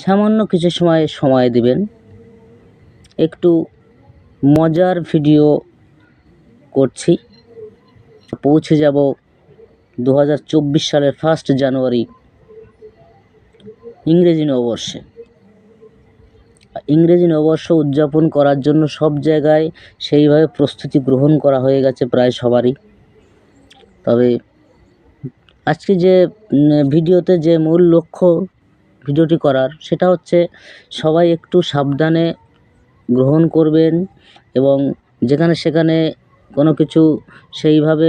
সামান্য কিছু সময় সময় দেবেন। একটু মজার ভিডিও করছি। পৌঁছে যাব দু হাজার চব্বিশ সালের ফার্স্ট জানুয়ারি ইংরেজি নববর্ষে। ইংরেজি নববর্ষ উদযাপন করার জন্য সব জায়গায় সেইভাবে প্রস্তুতি গ্রহণ করা হয়ে গেছে প্রায় সবারই। তবে আজকে যে ভিডিওতে যে মূল লক্ষ্য ভিডিওটি করার, সেটা হচ্ছে সবাই একটু সাবধানে গ্রহণ করবেন এবং যেখানে সেখানে কোনো কিছু সেইভাবে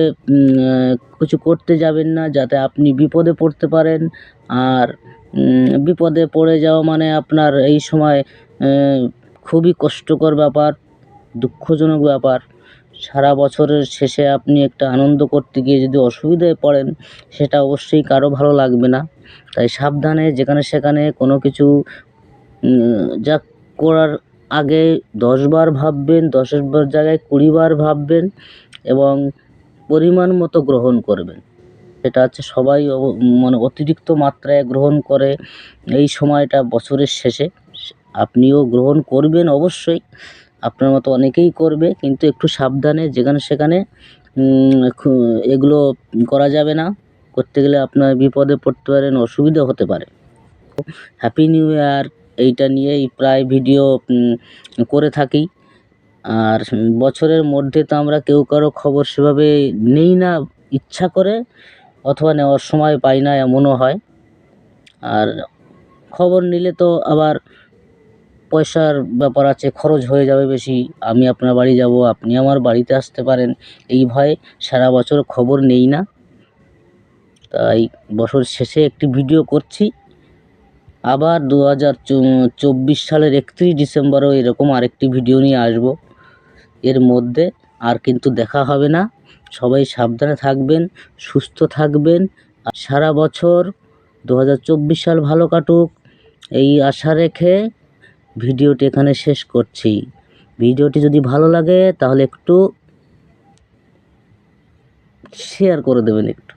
কিছু করতে যাবেন না যাতে আপনি বিপদে পড়তে পারেন। আর বিপদে পড়ে যাওয়া মানে আপনার এই সময় খুবই কষ্টকর ব্যাপার, দুঃখজনক ব্যাপার। সারা বছরের শেষে আপনি একটা আনন্দ করতে গিয়ে যদি অসুবিধায় পড়েন, সেটা অবশ্যই কারও ভালো লাগবে না। তাই সাবধানে যেখানে সেখানে কোনো কিছু যা করার আগে দশবার ভাববেন দশের জায়গায় কুড়িবার ভাববেন এবং পরিমাণ মতো গ্রহণ করবেন। এটা হচ্ছে সবাই মানে অতিরিক্ত মাত্রায় গ্রহণ করে এই সময়টা বছরের শেষে। আপনিও গ্রহণ করবেন অবশ্যই। আপনার মতো অনেকেই করবে, কিন্তু একটু সাবধানে যেখানে সেখানে এগুলো করা যাবে না। করতে গেলে আপনার বিপদে পড়তে পারেন অসুবিধা হতে পারে। হ্যাপি নিউ ইয়ার এইটা নিয়েই প্রায় ভিডিও করে থাকি। আর বছরের মধ্যে তো আমরা কেউ কারও খবর সেভাবে নেই না, ইচ্ছা করে, অথবা নেওয়ার সময় পাই না, এমনও হয়। আর খবর নিলে তো আবার পয়সার ব্যাপার আছে, খরচ হয়ে যাবে বেশি। আমি আপনার বাড়ি যাব, আপনি আমার বাড়িতে আসতে পারেন। এই ভয়ে সারা বছর খবর নেই না। তাই বছর শেষে একটি ভিডিও করছি। আবার দু হাজার চব্বিশ সালের একত্রিশ ডিসেম্বরও এরকম আরেকটি ভিডিও নিয়ে আসব। এর মধ্যে আর কিন্তু দেখা হবে না। সবাই সাবধানে থাকবেন, সুস্থ থাকবেন। সারা বছর দু হাজার চব্বিশ সাল ভালো কাটুক। এই আশা রেখে ভিডিওটি এখানে শেষ করছি। ভিডিওটি যদি ভালো লাগে তাহলে একটু শেয়ার করে দেবেন একটু।